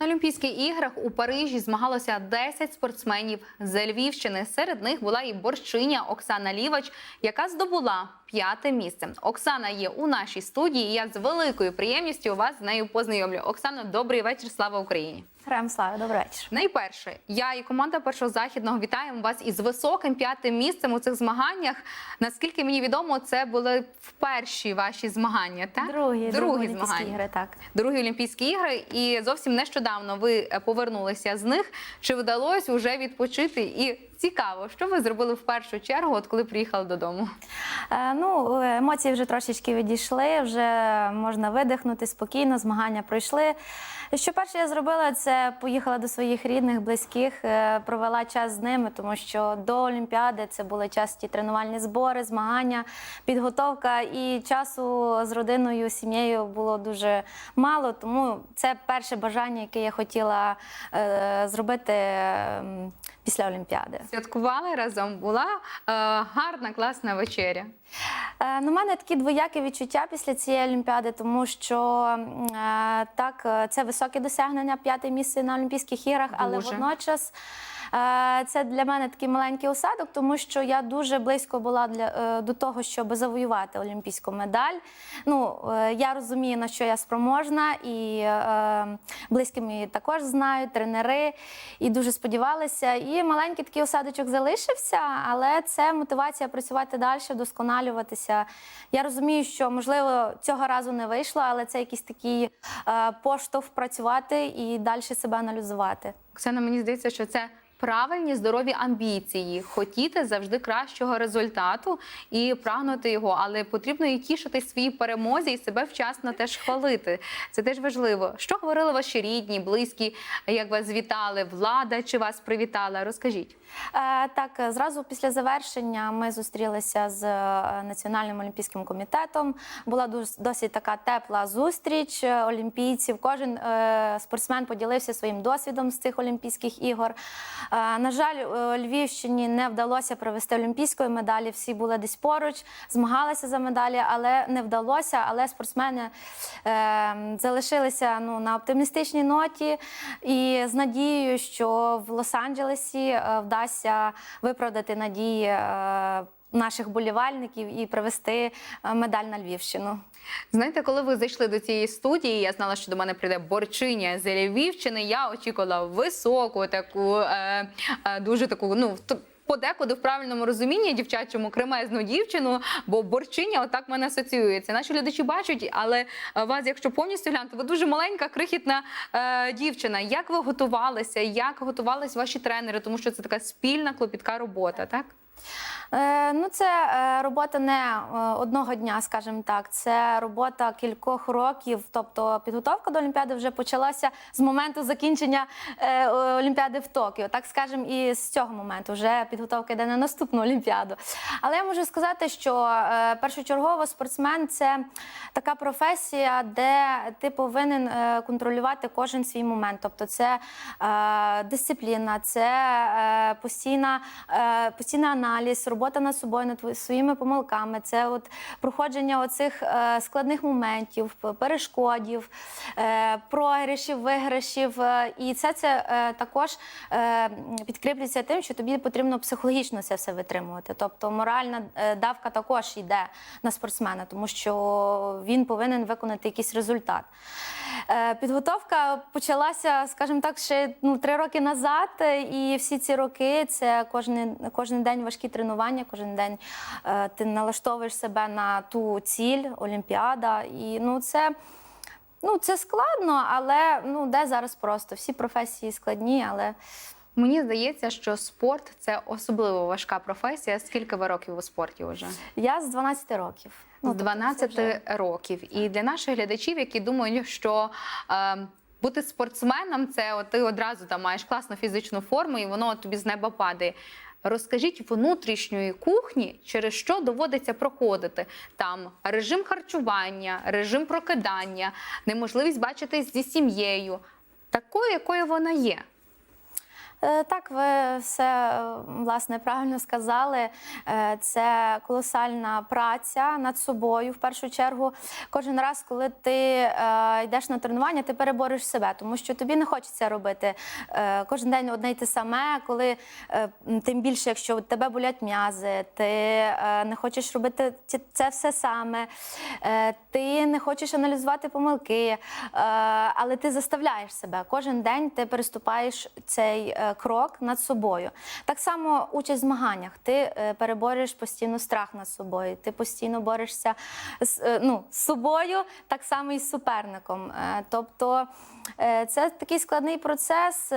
На Олімпійських іграх у Парижі змагалося 10 спортсменів з Львівщини. Серед них була і борщиня Оксана Лівач, яка здобула п'яте місце. Оксана є у нашій студії. і Я з великою приємністю вас з нею познайомлю. Оксано, добрий вечір. Слава Україні! Героям слава, добрий вечір. Найперше, я і команда першого західного вітаємо вас із високим п'ятим місцем у цих змаганнях. Наскільки мені відомо, це були перші ваші змагання, так? Другі, другі Олімпійські змагання. ігри, так. Другі Олімпійські ігри, і зовсім нещодавно ви повернулися з них. Чи вдалося вже відпочити? І цікаво, що ви зробили в першу чергу, от коли приїхали додому? Е, ну, емоції вже трошечки відійшли, вже можна видихнути спокійно, змагання пройшли. Що перше я зробила, це поїхала до своїх рідних, близьких, е, провела час з ними, тому що до Олімпіади це були часті тренувальні збори, змагання, підготовка. І часу з родиною, сім'єю було дуже мало. Тому це перше бажання, яке я хотіла е, зробити після Олімпіади. Святкували разом. Була е, гарна, класна вечеря. Е, Ну, у мене такі двоякі відчуття після цієї олімпіади, тому що е, так, е, це високе досягнення, п'яте місце на Олімпійських іграх, але Дуже. водночас це для мене такий маленький осадок, тому що я дуже близько була для, е, до того, щоб завоювати олімпійську медаль. Ну, е, я розумію, на що я спроможна, і е, близькі мої також знають, тренери, і дуже сподівалися. І маленький такий осадочок залишився, але це мотивація працювати далі, вдосконалюватися. Я розумію, що можливо цього разу не вийшло, але це якийсь такий е, поштовх працювати і далі себе аналізувати. Оксана, мені здається, що це правильні здорові амбіції. Хотіти завжди кращого результату і прагнути його, але потрібно і тішити своїй перемозі і себе вчасно теж хвалити. Це теж важливо. Що говорили ваші рідні, близькі, як вас вітали, влада чи вас привітала? Розкажіть. Е, Так, зразу після завершення ми зустрілися з е, Національним олімпійським комітетом. Була дос- досить така тепла зустріч олімпійців. Кожен е, спортсмен поділився своїм досвідом з цих Олімпійських ігор. На жаль, Львівщині не вдалося провести олімпійської медалі. Всі були десь поруч, змагалися за медалі, але не вдалося. Але спортсмени е, залишилися ну, на оптимістичній ноті і з надією, що в Лос-Анджелесі е, вдасться виправдати надії е, наших болівальників і привезти е, медаль на Львівщину. Знаєте, коли ви зайшли до цієї студії, я знала, що до мене прийде борчиня з Львівщини. Я очікувала високу, таку е, е, дуже таку, ну Подекуди в правильному розумінні дівчачому кремезну дівчину, бо борчиня отак мене асоціюється. Наші глядачі бачать, але е, вас, якщо повністю глянути, ви дуже маленька, крихітна е, дівчина. Як ви готувалися? Як готувались ваші тренери? Тому що це така спільна клопітка робота, так? Е, ну, це е, робота не е, одного дня, скажімо так. Це робота кількох років. Тобто підготовка до Олімпіади вже почалася з моменту закінчення Олімпіади в Токіо. Так скажемо, і з цього моменту вже підготовка йде на наступну Олімпіаду. Але я можу сказати, що першочергово спортсмен це така професія, де ти повинен контролювати кожен свій момент. Тобто, це дисципліна, це постійна, постійний аналіз, робота над собою, над своїми помилками, це от проходження оцих е, складних моментів, перешкодів, е, програшів, виграшів. Е, І це, це також підкріплюється тим, що тобі потрібно психологічно це все витримувати. Тобто моральна давка також йде на спортсмена, тому що він повинен виконати якийсь результат. Е, Підготовка почалася, скажімо так, ще ну, три роки назад, е, і всі ці роки це кожен, кожен день важкі тренування, кожен день е, ти налаштовуєш себе на ту ціль, Олімпіада. І ну, це, ну, це складно, але ну, де зараз просто всі професії складні, але. Мені здається, що спорт це особливо важка професія. Скільки ви років у спорті вже? Я з 12 років. Ну, з тобто 12 вже- років. І для наших глядачів, які думають, що е, бути спортсменом це от ти одразу там маєш класну фізичну форму, і воно тобі з неба падає. Розкажіть внутрішньої кухні, через що доводиться проходити там режим харчування, режим прокидання, неможливість бачитись зі сім'єю, такою, якою вона є. Е, Так, ви все е, власне правильно сказали. Е, Це колосальна праця над собою в першу чергу. Кожен раз, коли ти йдеш на тренування, ти перебориш себе, тому що тобі не хочеться робити кожен день одне й те саме, коли тим більше, якщо у тебе болять м'язи, ти не хочеш робити це все саме, ти не хочеш аналізувати помилки, але ти заставляєш себе. Кожен день ти переступаєш цей крок над собою. Так само участь в змаганнях. Ти е, переборюєш постійно страх над собою. Ти постійно борешся з, е, ну, з собою, так само і з суперником. Е, Тобто це такий складний процес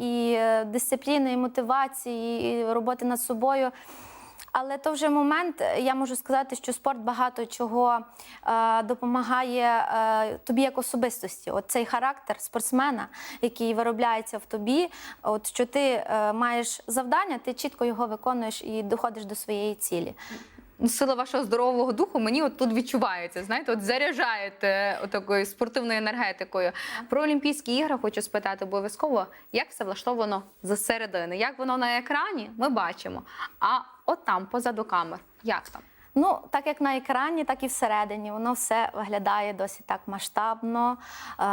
і дисципліни, і мотивації, і роботи над собою. Але то вже момент, е, я можу сказати, що спорт багато чого е, допомагає е, тобі як особистості. От цей характер спортсмена, який виробляється в тобі, от що ти е, маєш завдання, ти чітко його виконуєш і доходиш до своєї цілі. Ну, Сила вашого здорового духу мені от тут відчувається. Знаєте, от заряджаєте такою спортивною енергетикою. Про Олімпійські ігри хочу спитати обов'язково, як все влаштовано зсередини. Як воно на екрані, ми бачимо. А от там, позаду камер, як там? Ну, так як на екрані, так і всередині. Воно все виглядає досить так масштабно, е,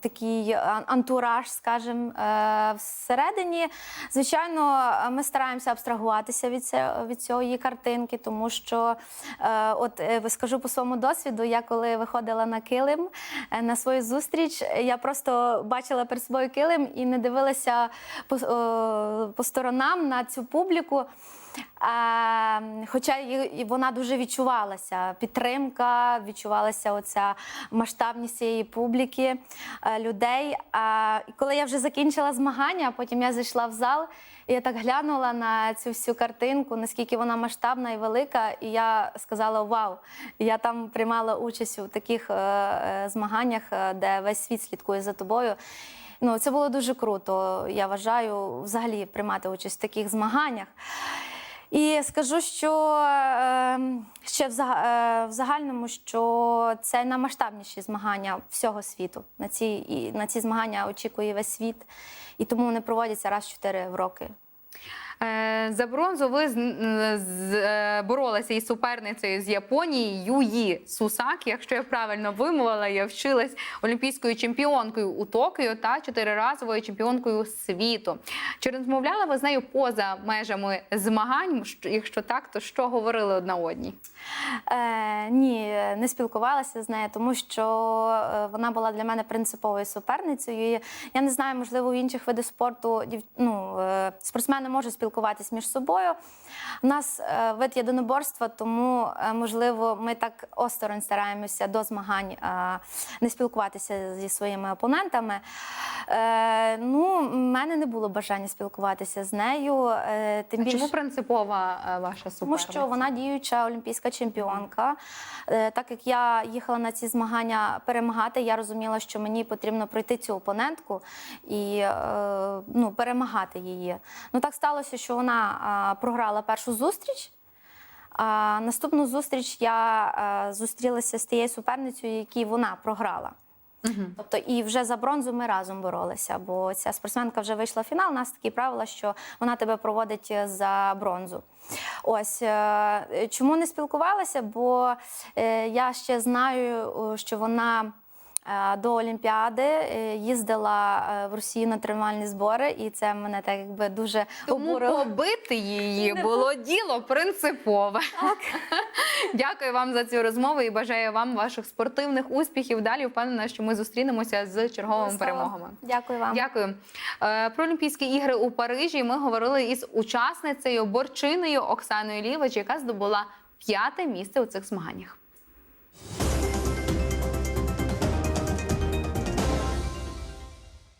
такий антураж, скажімо. Е, всередині, звичайно, ми стараємося абстрагуватися від, це, від цієї картинки, тому що, е, от е, скажу по своєму досвіду, я коли виходила на килим е, на свою зустріч, я просто бачила перед собою килим і не дивилася по, е, по сторонам на цю публіку. Хоча вона дуже відчувалася. Підтримка, відчувалася оця масштабність цієї публіки, е, людей. А коли я вже закінчила змагання, потім я зайшла в зал, і я так глянула на цю всю картинку, наскільки вона масштабна і велика. І я сказала: Вау! Я там приймала участь у таких е, е, змаганнях, де весь світ слідкує за тобою. Ну, це було дуже круто. Я вважаю, взагалі приймати участь в таких змаганнях. І скажу, що е, ще е, в загальному, що це наймасштабніші змагання всього світу. На ці, і, на ці змагання очікує весь світ, і тому вони проводяться раз в 4 роки. Е, За бронзу ви з, е, боролися із суперницею з Японії Юї Сусакі. Якщо я правильно вимовила, я вчилась олімпійською чемпіонкою у Токіо та чотириразовою чемпіонкою світу. Чи розмовляла ви з нею поза межами змагань? Якщо так, то що говорили одна одній? Е, ні, не спілкувалася з нею, тому що е, вона була для мене принциповою суперницею. Я не знаю, можливо, в інших видах спорту ну, е, спортсмени можуть спілкуватись між собою. У нас е, вид єдиноборства, тому е, можливо, ми так осторонь стараємося до змагань е, не спілкуватися зі своїми опонентами. Ну, в мене не було бажання спілкуватися з нею. Тим більше... Чому принципова ваша Тому що вона діюча олімпійська чемпіонка. Так як я їхала на ці змагання перемагати, я розуміла, що мені потрібно пройти цю опонентку і ну, перемагати її. Ну так сталося, що вона програла першу зустріч. А наступну зустріч я е, зустрілася з тією суперницею, якій вона програла. Мгм. Тобто і вже за бронзу ми разом боролися, бо ця спортсменка вже вийшла в фінал. У нас такі правила, що вона тебе проводить за бронзу. Ось е, чому не спілкувалася? Бо е, я ще знаю, що вона. Е, До Олімпіади е, їздила е, в Росію на тренувальні збори, і це мене так якби дуже Тому обурило. побити її було діло принципове. Дякую вам за цю розмову і бажаю вам ваших спортивних успіхів. Далі впевнена, що ми зустрінемося з черговими перемогами. Дякую вам. Дякую. Про Олімпійські ігри у Парижі ми говорили із учасницею борчиною Оксаною Лівич, яка здобула п'яте місце у цих змаганнях.